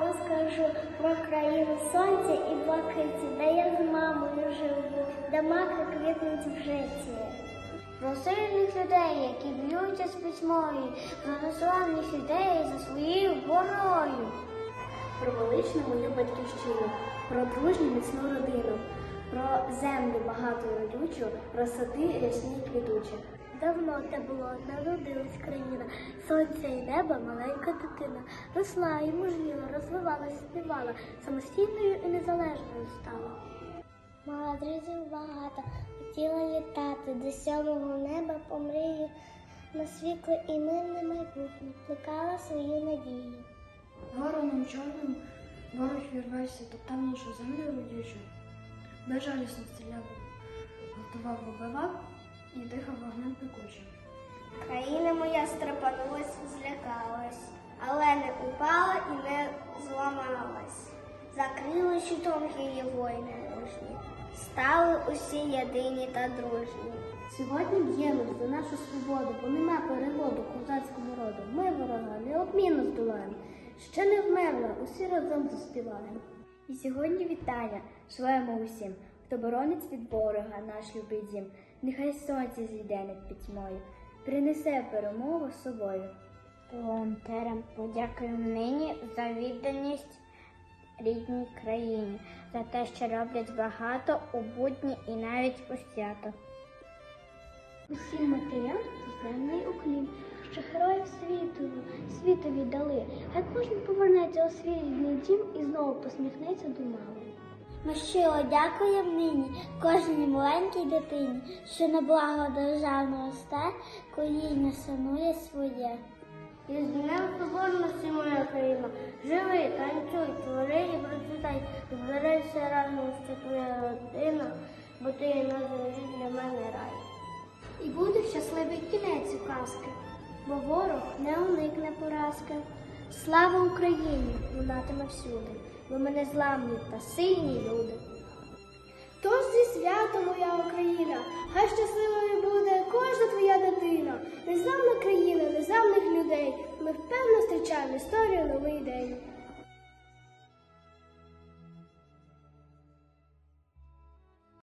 розкажу про країну сонця і блакиті, де я з мамою живу, де маки квітнуть в житті. Про сильних людей, які б'ються з письмою, про незламних ідей за своєю горою. про величну мою батьківщину, про дружню міцну родину, про землю багату і родючу, про сади рясні й квітучі. Давно те було, народилась країна, сонця і неба маленька дитина. Росла і мужніла, розвивалась, співала, самостійною і незалежною стала. Мала друзів багато, хотіла літати до сьомого неба по мрію на світле і мирне майбутнє, плекала свою надію. Вороном чорним ворог вірвався, топтав нашу землю родючу. Безжалісно стріляв, готував, вибивав і дихав вогнем пекучим. Країна моя стрепанулась, злякалась, але не упала і не зламалась. Закрили щитом її воїни мужні, стали усі єдині та дружні. Сьогодні б'ємось за нашу свободу, бо нема переводу козацькому роду. Ми ворога неодмінно здолаємо. Ще не вмерла, усі разом заспіваємо. І сьогодні вітання шлемо усім, хто боронить від ворога наш любий дім. Нехай сонце зійде над пітьмою, принесе перемогу з собою. Волонтерам подякуємо нині за відданість рідній країні, за те, що роблять багато у будні і навіть у свято. Усім матерям земний уклін, що героїв світу, світові дали. Хай кожен повернеться у свій рідний дім і знову посміхнеться до мами. Ми щиро дякуємо нині кожній маленькій дитині, що на благо державного росте, коління шанує своє. І з Днем Соборності, моя країна, живи, танцюй, твори і процвітай, збережся разом, що твоя родина, бо ти є на для мене рай. І буде щасливий кінець у казки, бо ворог не уникне поразки. Слава Україні! Лунатиме всюди, бо мене зламні та сильні люди. Тож зі святом, моя Україна, хай щасливою буде кожна твоя дитина, незламна країна, незламних людей. Ми впевно зустрічаємо історію новий день.